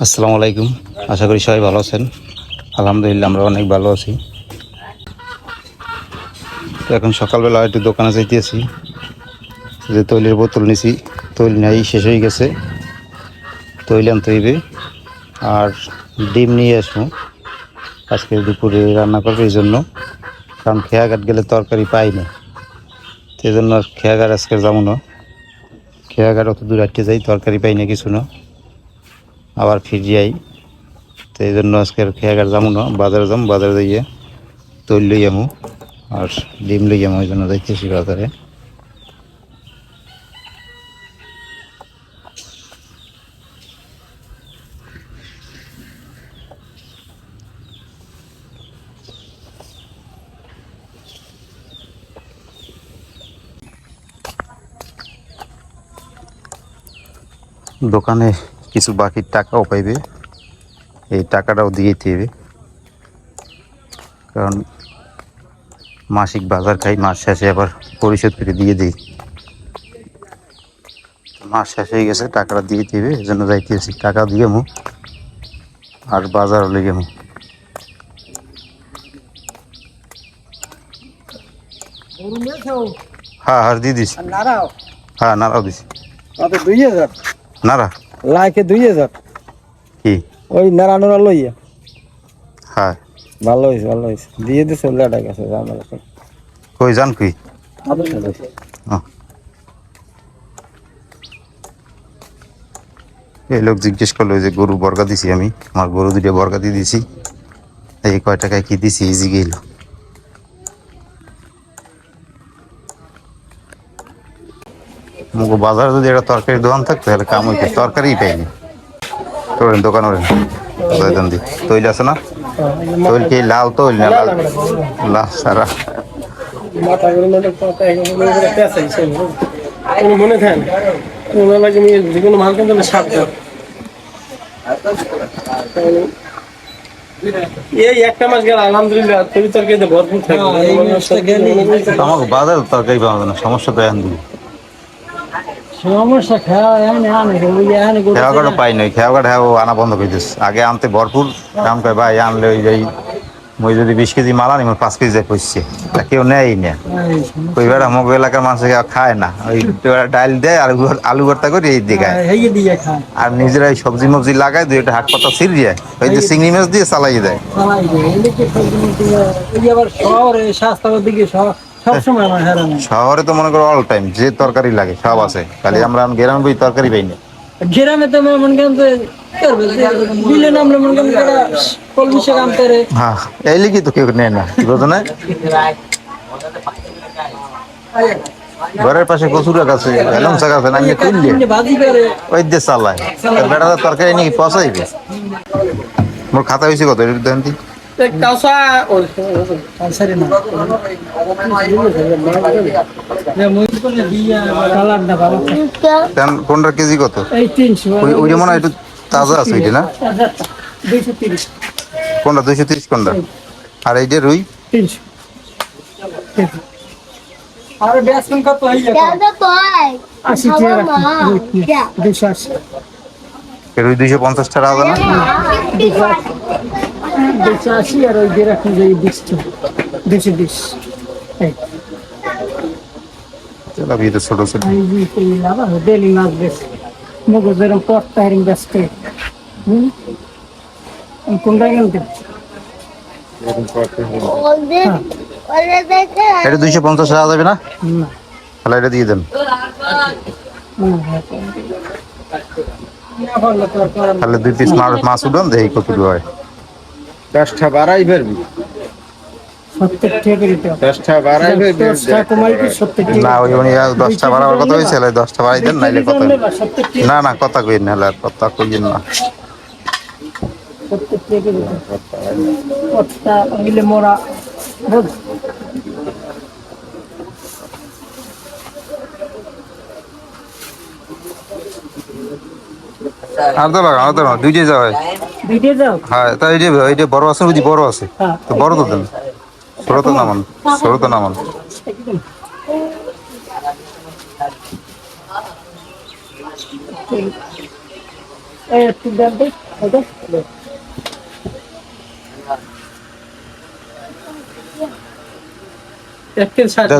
আসসালামু আলাইকুম। আশা করি সবাই ভালো আছেন। আলহামদুলিল্লাহ আমরা অনেক ভালো আছি। তো এখন সকালবেলা একটু দোকানে যাইতেছি। যে তৈলের বোতল নিছি, তৈল নাই, শেষ হয়ে গেছে। তৈল আনতে হইবে। আর ডিম নিয়ে আসব। আজকে দুপুরে রান্না করব এই জন্য। কারণ খেয়াঘাট গেলে তরকারি পাই না। সেই জন্য খেয়াঘাট আজকে যাব না। খেয়াঘাট অত দূর আটকে যাই, তরকারি পাই না কিছু না। আবার ফিরে যাই। তো এই জন্য আজকে আর খেয়াঘাট যাব না, বাজারে যাব, বাজারে যাইয়ে তৈল লই আর ডিম লই যাব ওই জন্য যাইতেছি বাজারে। দোকানে কিছু বাকি টাকাও পাইবে। এই টাকাটাও দিয়ে দিবে। কারণ মাসিক বাজার খাই মাস শেষে আবার পরিশোধ করে দিয়ে দিই। মাস শেষ হয়ে গেছে টাকাটা দিয়ে দিবে এই জন্য যাইতেছি। টাকা দিয়ে মু আর বাজার লেগে মু। হ্যাঁ হ্যাঁ দিয়ে নারাও হ্যাঁ নাড়াও কত দুই হাজার। নাড়া লাইকে দুই হাজার। কি? ওই নাড়া নোড়া লইয়া। হ্যাঁ। ভালো হয়েছে ভালো হয়েছে দিয়ে দিছে লেটা গেছে আমার কই কই? আহ। এই লোক জিজ্ঞেস করল যে গরু বর্গা দিছি আমি? আমার গরু দুটো বর্গা দিয়ে দিছি। এই কয় টাকায় কি দিছি? ইজি বাজারে যদি একটা তরকারি দোকান থাকতো তাহলে কাম হইতো তরকারিই পাইনি তোরেন দোকান ওরেন দোকান দি তৈল আছে না তৈল কি লাল তৈল না লাল লাল সারা মনে মনে মনে থাকেন মনে যে আমাকে বাজারে তরকারি পাওয়া যায় না সমস্যা তো এখন সমস্যা আনে ওই পাই নাই খেয়া হ্যাঁ আনা বন্ধ করে দিস আগে আনতে ভরপুর কাম করে ভাই আনলে ওই যাই মই যদি বিশ কেজি মাল আনি পাঁচ কেজি যায় পড়ছে তা কেউ নেয় না। ওই বেড়া মগ এলাকার মানুষ খায় না। ওই ডাল দেয় আর আলু ভর্তা করে এই দিকে খায়। আর নিজেরা সবজি মবজি লাগায় দুই একটা হাট পাতা ছিড় দিয়ে ওই যে চিংড়ি মাছ দিয়ে চালাই দেয়। চালাই দেয়। শহরে তো মনে করো অল টাইম যে তরকারি লাগে সব আছে। খালি আমরা গ্রামে বই তরকারি পাই না। গ্রামে তো মনে করেন যে বিলে নামলে মনে করেন তারা কাম করে হ্যাঁ এই লিখি তো কেউ নেয় না ঘরের পাশে কচুর গাছ আছে শাক কিনলে ওই দিয়ে? চালায়। বেড়াটা তরকারি নাকি পচাইবে? মোর খাতা হয়েছে কত কোনটা কেজি কত? ওই মনে হয় একটু তাজা আছে ওইটা না? কোনটা দুইশো তিরিশ কোনটা? আর এই যে রুই? তিনশো। আর বেসন কত হয়ে টাকা রাখি দুইশো আশি এই রুই দুইশো পঞ্চাশ টাকা আছে না? দুইশো আশি আর ওই দিয়ে রাখুন যে বিশটা দুইশো বিশ। ছোট ছোট। ডেলি মাছ বেশ। হুম? কোনটা কিনতে এটা দুইশো পঞ্চাশ টাকা যাবে না? তাহলে এটা দিয়ে দেন। তাহলে দুই পিস মাছ উঠান দেখি কত হয়। দশটা বাড়াই ফেলবি। না ওই উনি দশটা বাড়াবার কথা দশটা বাড়াই দেন নাইলে কথা না না কথা কই না আর কথা কইেন না। মোরা আর তো তো দুইটাই যাওয়া যাও হ্যাঁ তাই এই যে এই যে বড় আছে বুঝি বড় আছে। হ্যাঁ। তো বড় তো দেন। ছোট তো নামান ছোট তো নামান।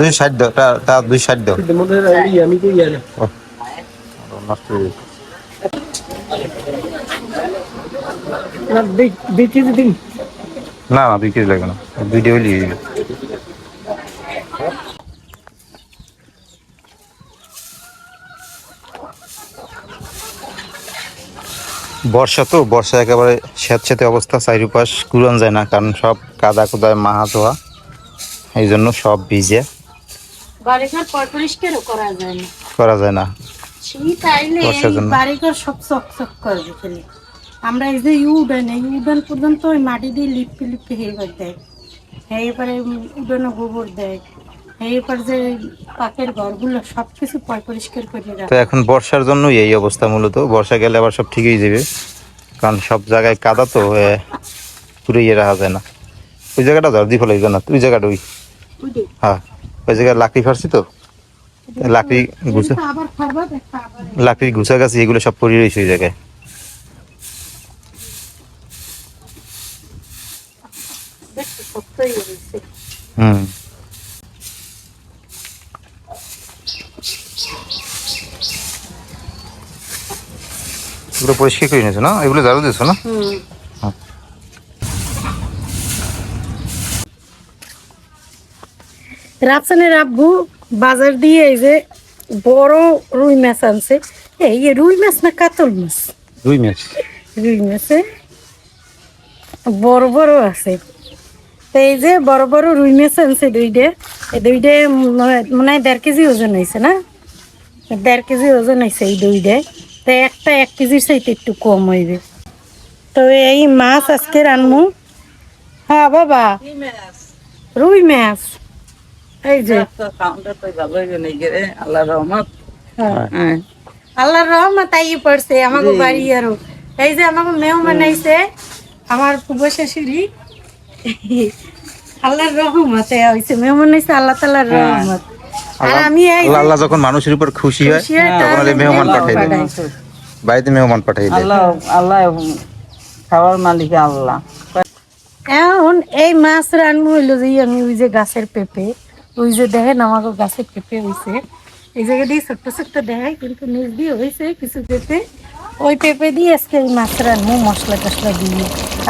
দুই ষাট দাও দুই ষাট দাও। আমি তো নষ্ট হয়ে গেছে। দুই- দুই কেজি দিন। না না দুই কেজি লাগবে না। হয়ে যাবে। বর্ষা তো বর্ষা একেবারে স্যাঁতস্যাঁতে অবস্থা চারিপাশ কুড়ান যায় না কারণ সব কাদা কোদায় মাহা ধোয়া। এই জন্য সব ভিজে। বাড়িঘর পর পরিষ্কারও করা যায় না। করা যায় না। শীত আইলে বর্ষার জন্য। বাড়িঘর সব করবে আমরা এই যে উডান এই উডান পর্যন্ত ওই মাটি দিয়ে লিপি লিপি হেবার দেয়। এবারে উডানো গোবর দেয়। এরপর যে পাকের ঘরগুলো সব কিছু পরিষ্কার করে তো এখন বর্ষার জন্যই এই অবস্থা মূলত। বর্ষা গেলে আবার সব ঠিক হয়ে যাবে। কারণ সব জায়গায় কাদা তো পুরো ইয়ে রাখা যায় না। ওই জায়গাটা ধর দি ফেলাই না ওই জায়গাটা ওই। হ্যাঁ ওই জায়গায় লাকড়ি ফারছি তো? লাকড়ি গুছা লাকড়ির গুছা গাছি এগুলো সব পড়ে রয়েছে ওই জায়গায়। হুম। এগুলো পরিষ্কার করে নিয়েছো না? এগুলো ঝাড়ু দিয়েছ না? হুম। রাফসানের আব্বু বাজার দিয়ে এই যে বড় রুই মাছ আনছে। এই রুই মাছ না কাতল মাছ? দুই মাস রুই মাছে বড় বড় আছে। তো এই যে বড় বড় রুই মাছ আনছে দুইটা। এই দুইটা মনে- মনে হয় দেড় কেজি ওজন হয়েছে না? দেড় কেজি ওজন হয়েছে এই দুইটা। তো একটা এক কেজির চাইতে একটু কম হইবে। তো এই মাছ আজকে রানমু। হ্যাঁ বাবা। রুই মাছ। এই যে। আল্লাহ রহমত হ্যাঁ। আল্লাহর রহমত আই পড়ছে আমাকে বাড়ি আরও। এই যে আমাকে মেহমান আইছে। আমার পুবো শাশুড়ি। আল্লাহর রহমতে হইছে। মেহমান আইছে আল্লাহ তাআলার রহমত। আর আমি এই আল্লাহ আল্লাহ যখন মানুষের উপর খুশি হয় তখন তাহলে মেহমান মেহমান পাঠাই দেয়। বাড়িতে মেহমান পাঠাই দেয়। আল্লাহ আল্লাহ খাওয়ার মালিক আল্লাহ। এখন এই মাছ রান্না হইল যে আমি ওই যে গাছের পেঁপে ওই যে দেখেন আমাকে গাছের পেঁপে হইছে। এই জায়গা দিয়ে ছোট্ট ছোট্ট দেখায় কিন্তু নিজ দিয়ে হয়েছে কিছু পেঁপে। ওই পেঁপে দিয়ে আজকে এই মাছ রান্নু মশলা টসলা দিয়ে।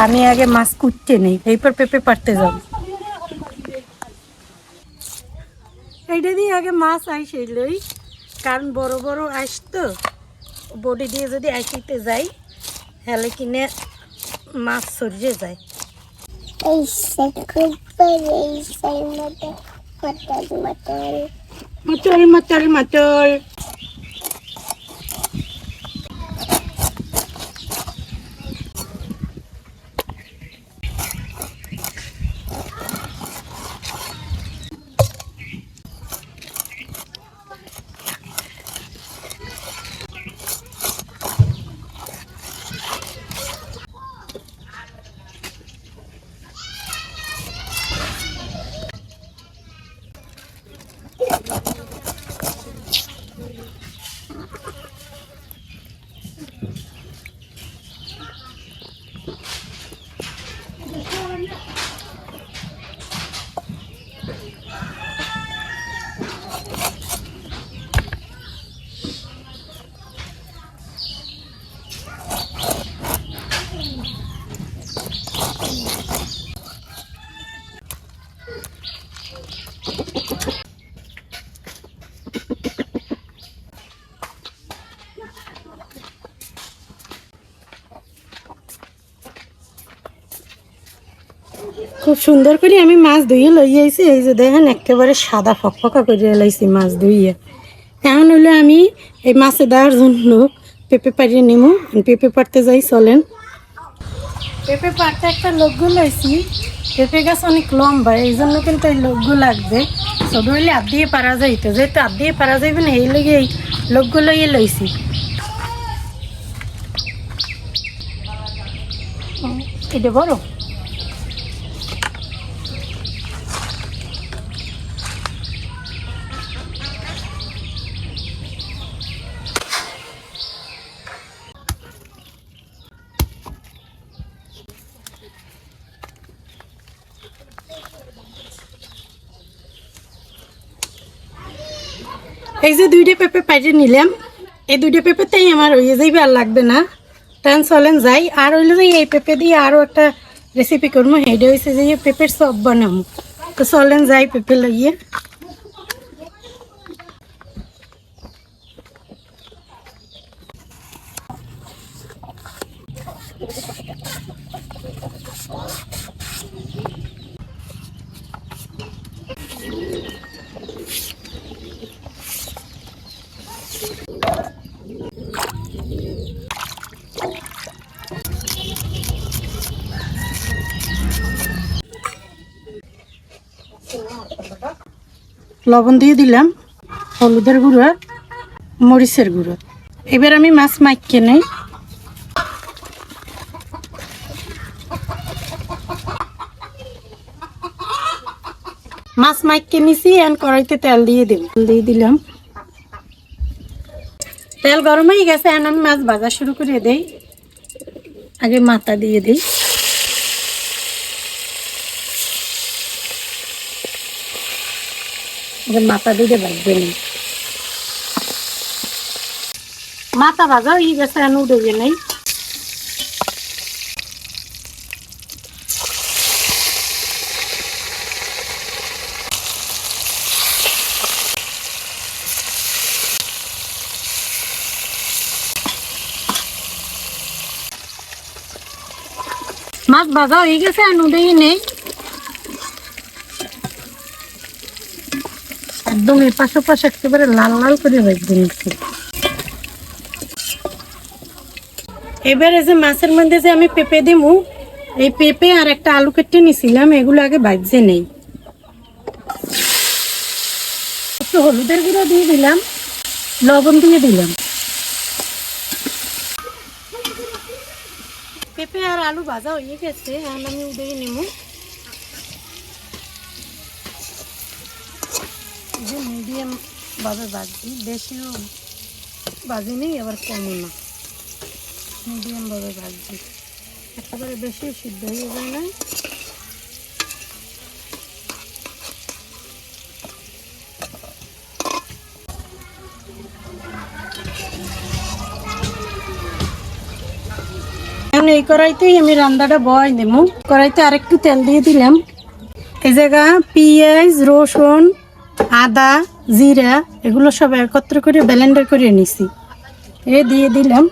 আমি আগে মাছ কুটতে নেই এরপর পেঁপে পারতে যাব। এইটা দিয়ে আগে মাছ আইসেলই কারণ বড় বড় আইস তো বডি দিয়ে যদি আইসিতে যাই তাহলে কিনে মাছ সরিয়ে যায়। isa mata matag খুব সুন্দর করে আমি মাছ ধুয়ে লই আইছি। এই যে দেখেন, একেবারে সাদা ফকফকা করে লাইছি মাছ ধুইয়ে। এখন হলো আমি এই মাছে দেওয়ার জন্য পেঁপে পাড়িয়ে নেব পেঁপে পাড়তে যাই, চলেন। পেঁপে পাড়তে একটা লগ্গু লইছি। পেঁপে গাছ অনেক লম্বা, এই জন্য কিন্তু এই লগ্গু লাগবে। ছোট হইলে আপ দিয়ে পারা যাইতো। যেহেতু আপ দিয়ে পারা যাইবে না, এই লেগে এই লগ্গু লইয়ে লইছি। এটা বড়? এই যে দুইটা পেঁপে পাইটে নিলাম, এই দুইটা পেঁপেতেই আমার হয়ে যাইবে আর লাগবে না। তান চলেন যাই। আর হইলে যে এই পেঁপে দিয়ে আরও একটা রেসিপি করব সেইটা হয়েছে যে এই পেঁপের সব বানাবো তো চলেন যাই পেঁপে লইয়ে লবণ দিয়ে দিলাম, হলুদের গুঁড়ো, মরিচের গুঁড়ো। এবার আমি মাছ মাইকে নেই। মাছ মাইকে নিছি, এখন কড়াইতে তেল দিয়ে দিলাম দিয়ে দিলাম। তেল গরম হয়ে গেছে, এখন আমি মাছ ভাজা শুরু করে দেই। আগে মাথা দিয়ে দিই যে মাথা দিতে ভাজবেন মাথা ভাজা হয়ে গেছে এখন উঠে নেই মাছ ভাজা হয়ে গেছে এখন উঠে নেই একদম এপাশ ওপাশ একেবারে লাল লাল করে ভাজবে নিচ্ছি। এবারে যে মাছের মধ্যে যে আমি পেঁপে দিমু, এই পেঁপে আর একটা আলু কেটে নিছিলাম, এগুলো আগে ভাজছে নেই। একটু হলুদের গুঁড়ো দিয়ে দিলাম, লবণ দিয়ে দিলাম। পেঁপে আর আলু ভাজা হয়ে গেছে, এখন আমি উদয় নেব যে মিডিয়াম ভাবে ভাজছি বেশিও ভাজি নেই, আবার কমও না। মিডিয়াম ভাবে ভাজছি একেবারে বেশি সিদ্ধ হয়ে যায় না। এই কড়াইতেই আমি রান্নাটা বয় দেবো কড়াইতে আরেকটু তেল দিয়ে দিলাম। এই জায়গা পেঁয়াজ, রসুন আদা, জিরা, এগুলো সব একত্র করে ব্লেন্ডার করে নিছি। এ দিয়ে দিলাম।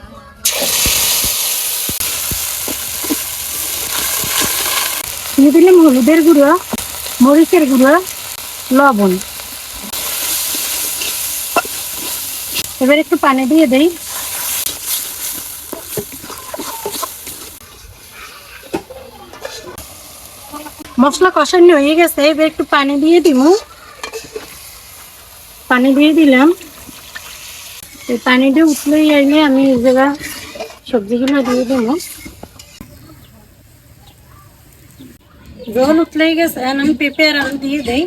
দিয়ে দিলাম হলুদের গুঁড়ো, মরিচের গুঁড়ো, লবণ। এবার একটু পানি দিয়ে দেই। মশলা কষানো হয়ে গেছে, এবার একটু পানি দিয়ে দিব। পানি দিয়ে দিলাম। এই পানিটা উঠলেই আইলে আমি এই জায়গা সবজিগুলো দিয়ে দেব। জল উঠলেই গেছে আমি পেঁপে আর আলু দিয়ে দেই।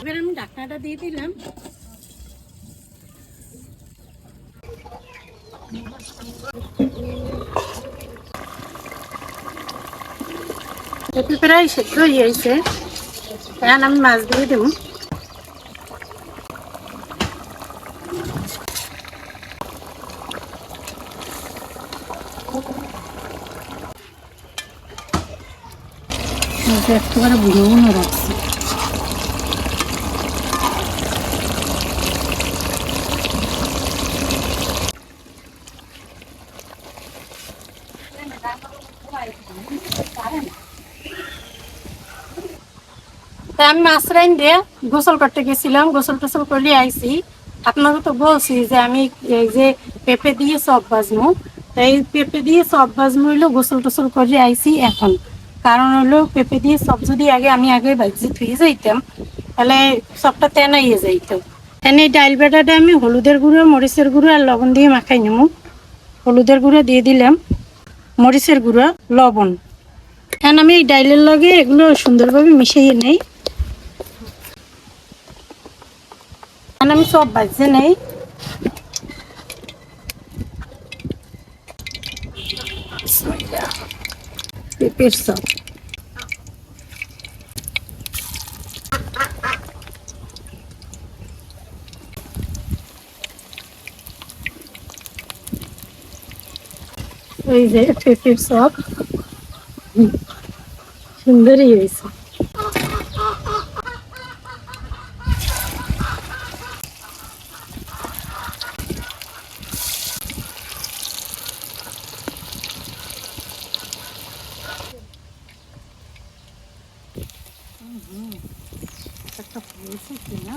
এবার আমি ঢাকনাটা দিয়ে দিলাম। পেঁপে প্রায় সেদ্ধ হয়ে গেছে। এখন আমি মাছ দিয়ে দেবো। একেবারে বুঝে বুঝে রাখছি। আমি মাছ রাইন দিয়ে গোসল করতে গেছিলাম, গোসল টোসল করে আইছি। আপনাকে তো বলছি যে আমি এই যে পেঁপে দিয়ে চপ বাজমু এই পেঁপে দিয়ে চপ বাজমু হইল, গোসল টোসল করে আইছি এখন। কারণ হলো পেঁপে দিয়ে চপ যদি আগে আমি আগে বাজি থুয়ে যাইতাম, তাহলে চপটা তেনাইয়ে যাইতো। এনে ডাইল বেটাটা আমি হলুদের গুঁড়ো, মরিচের গুঁড়ো আর লবণ দিয়ে মাখাই নেব হলুদের গুঁড়ো দিয়ে দিলাম। মরিচের গুঁড়া, লবণ। এখন আমি এই ডাইলের লগে এগুলো সুন্দরভাবে মিশিয়ে নেই। আমি সব বাজছে নেই। পেঁপের সব। ওই যে পেঁপের হুম, সুন্দরই হয়েছে একটা হয়েছে কিনা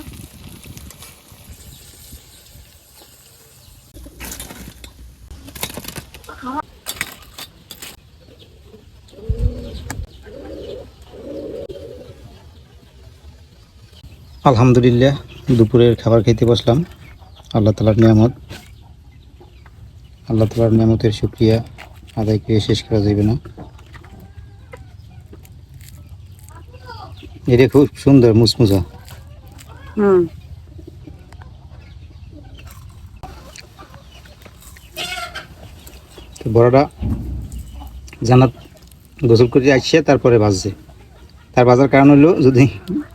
আলহামদুলিল্লাহ দুপুরের খাবার খেতে বসলাম। আল্লাহ তালার নিয়ামত। আল্লাহ তালার নিয়ামতের শুক্রিয়া আদায় করে শেষ করা যাবে না। এটা খুব সুন্দর মুসমুজা হুম। তো বড়টা জানাত গোসল করে আসছে তারপরে বাজছে। তার বাজার কারণ হলো যদি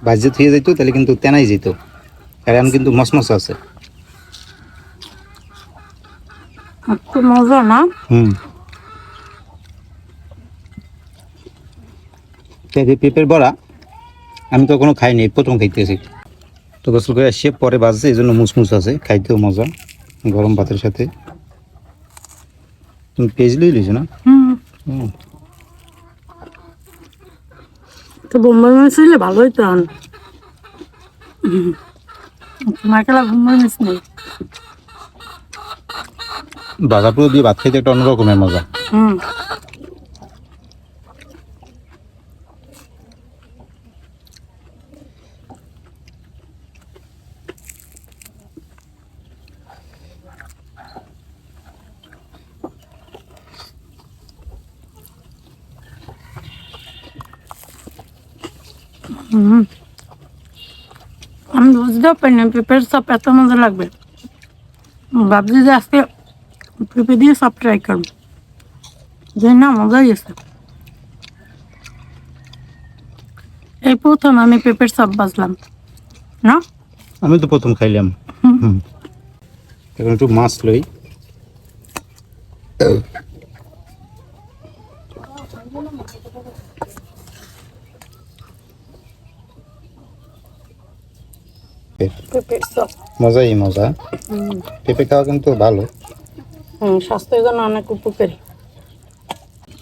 বাজে থুয়ে যেত তাহলে কিন্তু তেনাই যেত। কারণ কিন্তু মসমস আছে। একটু মজা না? হুম। পেঁপের বড়া আমি কখনো খাইনি এই প্রথম খাইতেছি। তো গোসল করে আসছে পরে বাজছে এই জন্য মুসমুস আছে খাইতেও মজা গরম ভাতের সাথে। তুমি পেঁয়াজ লিছো না? হুম হুম। তো বোম্বাই মাছ হইলে ভালোই তো মাইকেলা বোম্বাই মাছ নেই? বাজারপুর দিয়ে ভাত খাইতে একটা অন্যরকমের মজা। হুম। আমি বুঝতেও পারিনি পেঁপের সব এত মজা লাগবে। ভাবছি যে আজকে পেঁপে দিয়ে সব ট্রাই করব। যে না মজাই আছে। এই প্রথম আমি পেঁপের সব বাজলাম না? আমি তো প্রথম খাইলাম। হুম। এখন একটু মাছ লই। পেঁপের মজাই মজা। পেঁপে খাওয়া কিন্তু ভালো। স্বাস্থ্যের জন্য অনেক উপকারী।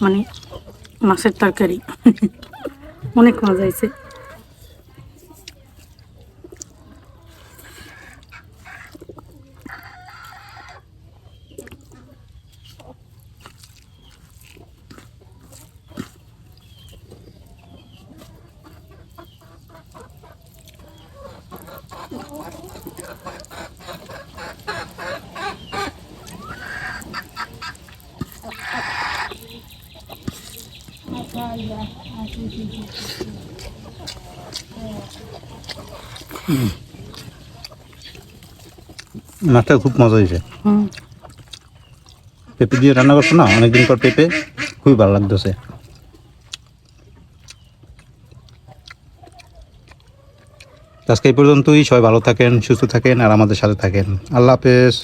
মানে মাছের তরকারি। অনেক মজা হয়েছে। মাছটা খুব মজা হয়েছে। পেঁপে দিয়ে রান্না করছ না? অনেকদিন পর পেঁপে। খুবই ভালো লাগতেছে। আজকে এই পর্যন্তই। সবাই ভালো থাকেন সুস্থ থাকেন আর আমাদের সাথে থাকেন। আল্লাহ হাফেজ।